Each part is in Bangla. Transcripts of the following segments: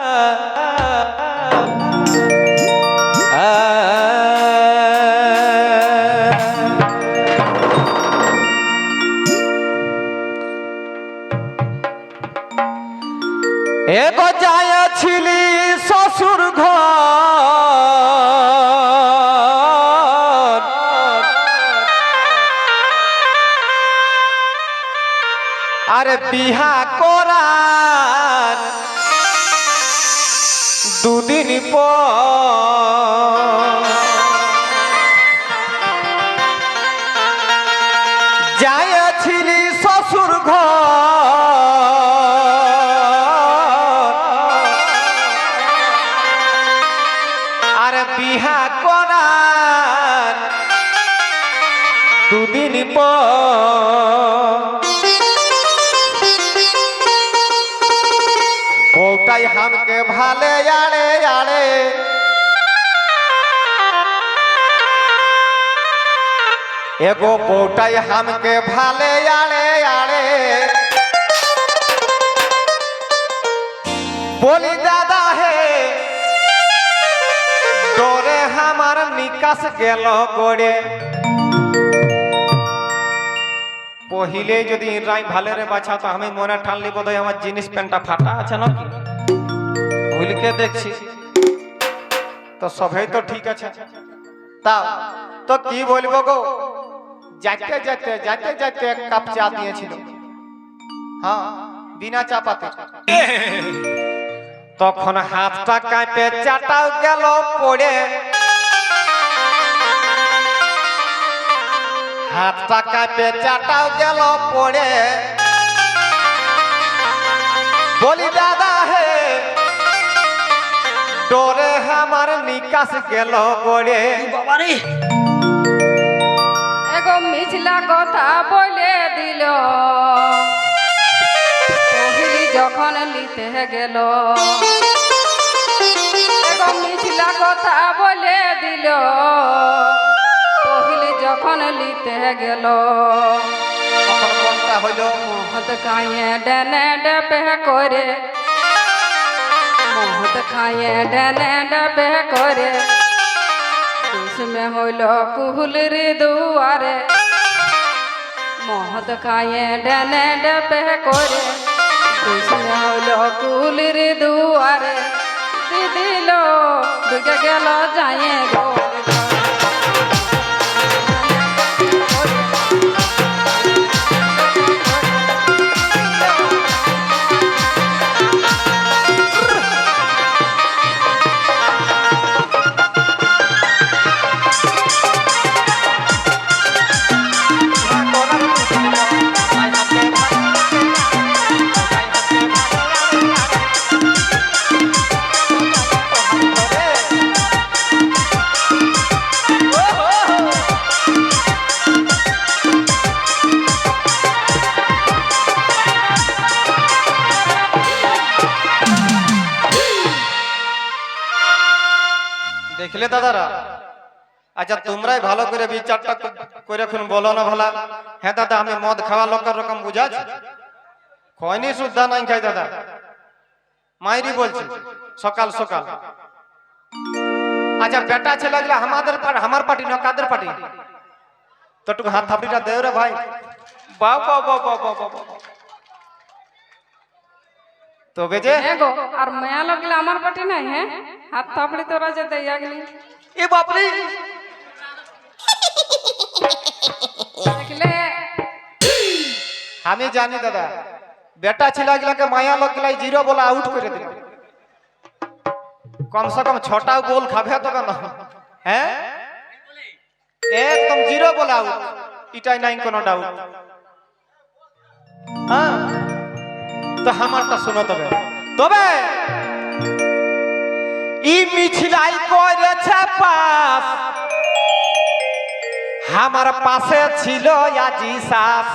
এক যাইছিলি শ্বশুর ঘর। আরে বিহা করার দুদিন পর। যাইছিলি শ্বশুর ঘর। আর বিহা করার দুদিন পর। হামকে ভালে আড়ে আড়ে। এগো বউটাই হামকে ভালে আড়ে আড়ে। বলি, দাদা হে ডোরে আমার নিকাশ গেল গড়ে। পহিলে যদি রাই ভালেরে বাছা, তো আমি মনে ঠানলি বোধহয় আমার জিনিস প্যান্টটা ফাটা আছে নাকি? ভুলকে দেখছি। তো সবাই তো ঠিক আছে। তাও, তো কি বলব গো? যাইতে যাইতে যাইতে যাইতে এক কাপ চা দিয়েছিল। হ্যাঁ বিনা চা পাতে তখন হাতটা কাঁপে চাটাও গেল পড়ে। হাতটা কাঁপে চাটাও গেল পড়ে। বলি, দাদা ডোরে আমার নিকাশ গেল বাবারে। এগো মিছলা কথা বলে দিল। যখন লিতে গেল। এগো মিছলা কথা বলে দিল। যখন লিতে গেল। হইল? মহত খাইয়ে ডেনে ডেপে করে। মহত খাইয়ে ডেনে ডাবে করে। দুসমে হইল কুহুলির দুয়ারে। মহত খাইয়ে ডেনে ডাবে করে। দুসমে হইল কুহুলির দুয়ারে। দিদিল ডুকে গেল যাইয়ে গোয়ারে দাদারা? আচ্ছা তোমরাই ভালো করে বিচারটা করে এখন বলো না ভালা? হ্যাঁ দাদা আমি মদ খাওয়া লোকের রকম বুঝাচ্ছ। খয়নি সুদ্ধা নাই খাই দাদা। মাইরি বলছি সকাল সকাল। আচ্ছা বেটা ছেলে গুলা আমাদের আমার পার্টি না কাদের পার্টি? তো একটু হাত থাপড়িটা দেও রে ভাই। বাহ বাহ বাহ, বাহ। তবে যে আর মায়া লাগলে আমার পাটি নাই হ্যাঁ? হাত থাপড়ি তোরা যে দেয়া গেলি। এ বাপরে! আমি জানি দাদা বেটা ছেলেগুলাকে মায়া লোক গেলাই জিরো বলে আউট করে দিল। কমসে কম ছটা গোল খাবে তো কেন? হ্যাঁ? একদম জিরো বলে আউট এটাই নাই কোনো ডাউট হ্যাঁ? তো আমারটা শোনো তবে তবে ই মিছিলাই করেছে পাস আমার পাশে ছিল আজি শাস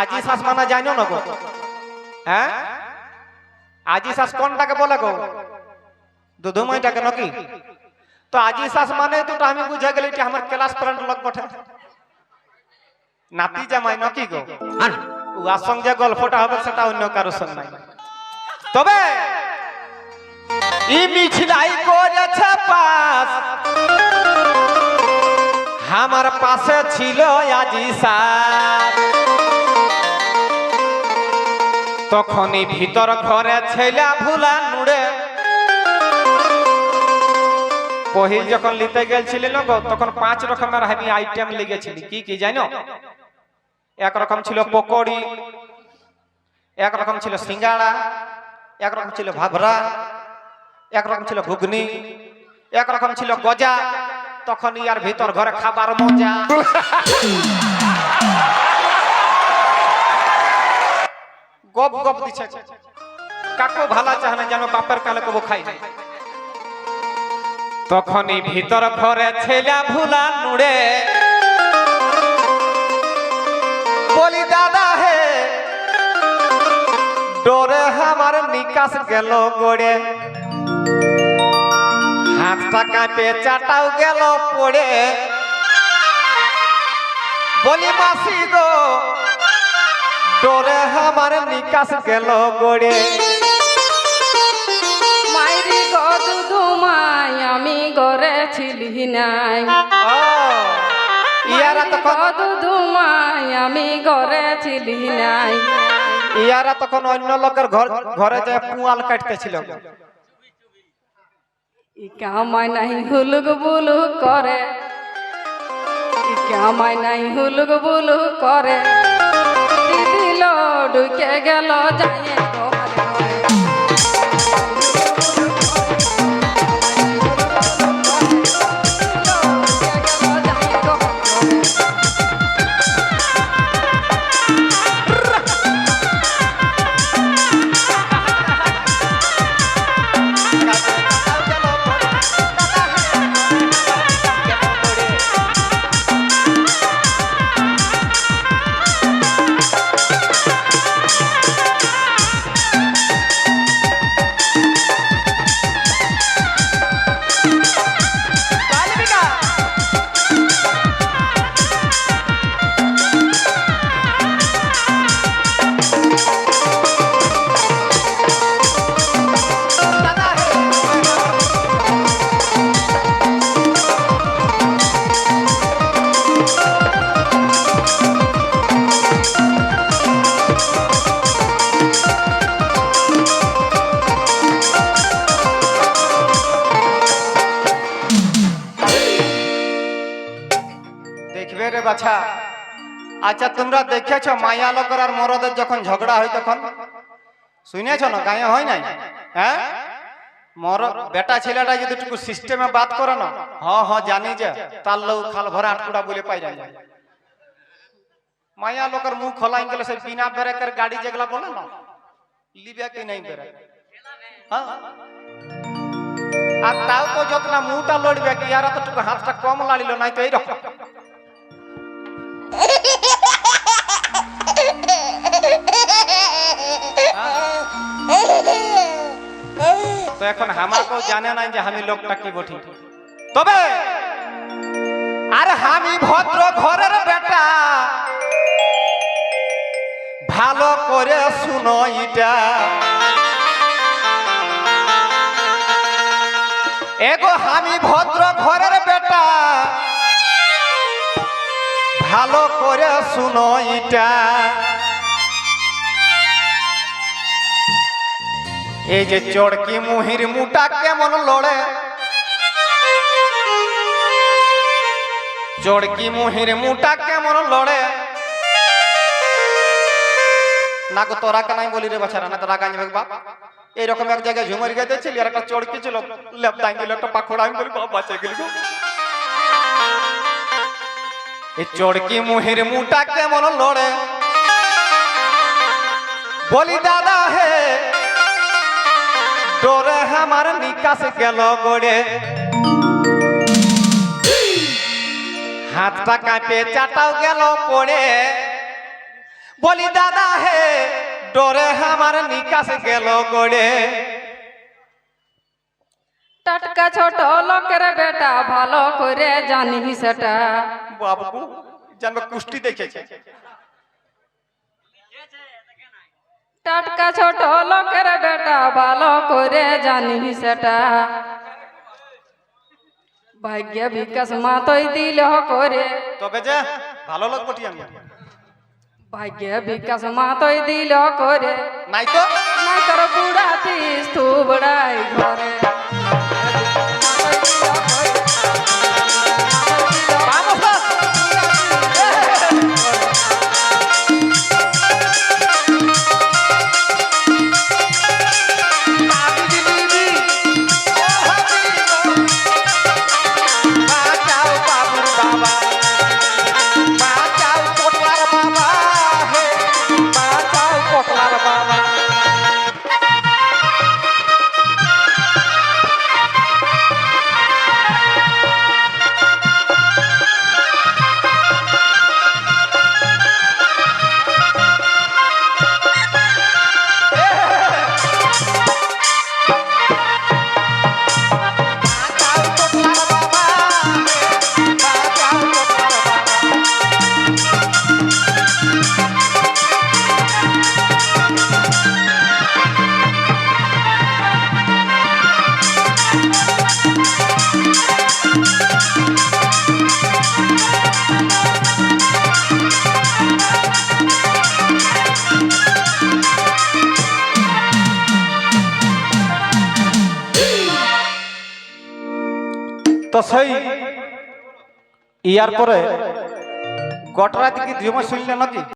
আজি শাস মানে জানো না গো? হ্যাঁ? আজি শাস কোনটাকে বলে গো? দুধুমাইটাকে নাকি? তো আজি শাস মানে তো আমি বুঝে গেলি যে আমার ক্লাস ফ্রেন্ড লোক বটে। নাতি জামাই নাকি গো উহার সঙ্গে গল্পটা হবে সেটা অন্য কারোর সঙ্গে তবে ই মিছিলাই করেছে পাস। আমার পাশে ছিল আজি স্যার তখনই ভিতর ঘরে ছেলা ভুলা নুড়ে। পহিল যখন লিতে গেছিল গো তখন পাঁচ রকমের আমি আইটেম লেগেছিলি। কি কি জানো? একরকম ছিল পকোড়ি একরকম ছিল সিঙ্গাড়া একরকম ছিল ভাভরা একরকম ছিল ঘুগনি একরকম ছিল গজা। তখন ইয়ার ভিতর ঘরে খাবার মজা। গপ গপ দিছে। কাকু ভালা চাহনে যেন বাপের কালে কবু খাই নাই। তখনই ভিতর ঘরে ছেলা ভুলা নুড়ে। বলি দাদা হে ডোরে আমার নিকাশ গেল গড়ে। হাতটা কাঁপে চাটাও গেল পড়ে। বলি মাসি গো ডোরে আমার নিকাশ গেল গড়ে। মাইরি গদু মাই আমি ঘরে ছিলি নাই। ও, ইয়ারা তখন গদু আমি ঘরে ছিলি নাই। ইয়ারা তখন অন্য লোকের ঘর ঘরে যায় পুয়াল কাটতেছিল। ই নাই হুলুক বুলুক করে। ই কামাই নাই হুলুক বুলুক করে। দিদিল ঢুকে গেল যায় আচ্ছা তোমরা দেখেছ মায়া লোকের আর মরদের যখন ঝগড়া হয় তখন? শুনেছ না? গায়ে হয় নাই? হ্যাঁ? মর, বেটা ছেলেটা যদি একটু সিস্টেমে বাদ করে না হ হ, জানি যে তার লোক খাল ভরা আটকুড়া বলে পাই যায়। মায়া লোকের মুখ খোলাই গেলে সেই বিনা ব্রেকের গাড়ি যেগুলা বলে না লিবে কি নাই ব্রেক হ্যাঁ? আর তাও তো যত না মুখটা লড়বে কি আর তো হাতটা কম লাড়িল, নাই তো এইরকম। এখন আমাকেও জানে নাই যে আমি লোকটা কি বঠি তবে, আর আমি ভদ্র ঘরের বেটা, ভালো করে শুনো এটা। এগো আমি ভদ্র ঘরের বেটা, ভালো করে শুনো এটা। এই যে চড়কি মুহির মুটা কেমন লড়ে? চড়কি মুহির মুটা কেমন লড়ে? না গো, তোরা কেনাই বলি রে বাছারা না তোরা গাঞ্জবে বাপ এইরকম এক জায়গায় ঝুমর গেছিল আর একটা চড়কি ছিল। লেপটাই গেল একটা পাখড়া আমি বলি বাপ বাঁচে গেল গো। এই চড়কি মুহির মুটা কেমন লড়ে? বলি দাদা হে আমার নিকাশ গেল গড়ে। হাতটা কাঁপে চাটাও গেল পড়ে। বলি দাদা হে ডোরে আমার নিকাশ গেল গড়ে। টাটকা ছোট লোকের বেটা ভালো করে জানি সেটা। বাবু জানবে কুষ্টি দেখেছে। টাটকা ছোট লোকের বেটা ভালো করে জানি সেটা। ভাগ্য বিকাশ মাতই দিল করে। তবে যে ভালো লোক বটি আমি। ভাগ্য বিকাশ মাতই দিল করে। নাই তো। নাই তোর বুড়া তিস তু বড়াই ঘরে। সেই ইয়ার পরে গটরা দুই মাস শুনলে নাকি?